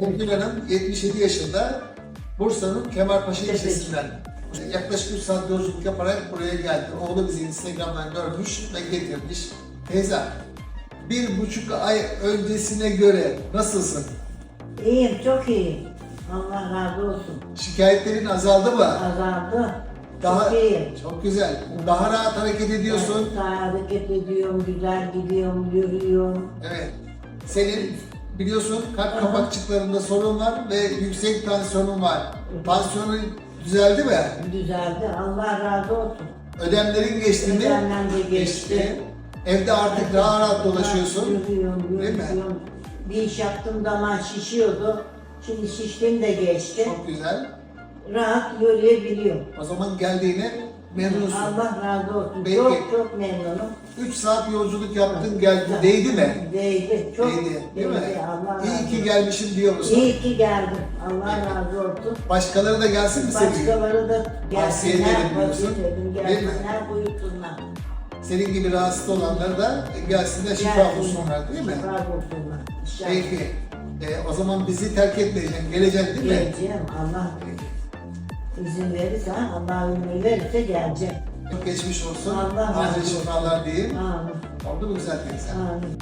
Gül Hanım 77 yaşında Bursa'nın Kemalpaşa ilçesinden. Yaklaşık 3 saat yolculuk yaparak buraya geldi. Oğlu bizi Instagram'dan görmüş ve getirmiş. Teyze, bir buçuk ay öncesine göre nasılsın? İyiyim, çok iyiyim. Allah razı olsun. Şikayetlerin azaldı mı? Azaldı. Daha çok iyiyim. çok güzel. Daha rahat hareket ediyorsun. Daha hareket ediyorum, güzel gidiyorum, yürüyorum. Evet. Senin biliyorsun kalp Aha. kapakçıklarında sorun var ve yüksek tansiyonun var. Tansiyonun düzeldi mi? Düzeldi. Allah razı olsun. Ödemlerin geçti mi? Ödemler de geçti. Evde artık daha rahat dolaşıyorsun. Yürüyorum, Değil mi? yürüyorum. Bir iş yaptığım zaman şişiyordu. Şimdi şiştiğim de geçti. Çok güzel. Rahat yürüyebiliyorum. O zaman geldiğine memnunsun. Allah razı olsun. Peki. Çok çok memnunum. 3 saat yolculuk yaptın geldin. Değdi mi? Değdi. Çok Değdi. Değil mi? Allah razı İyi olsun. ki gelmişim diyor musun? İyi ki geldin. Allah razı olsun. Başkaları da gelsin mi senin? Başkaları da Tavsiye gelsinler, ederim Değil mi? gelsinler, buyursunlar. Senin gibi rahatsız olanlar da gelsinler şifa bulsunlar değil mi? Şifa bulsunlar. Peki. E, o zaman bizi terk etmeyeceksin. Geleceksin değil mi? Geleceğim. Allah izin verirse, Allah ömür verirse geleceğim. Çok geçmiş olsun. Allah razı Acil olsun. şifalar diyeyim. Amin. Oldu mu güzel teyze? Amin.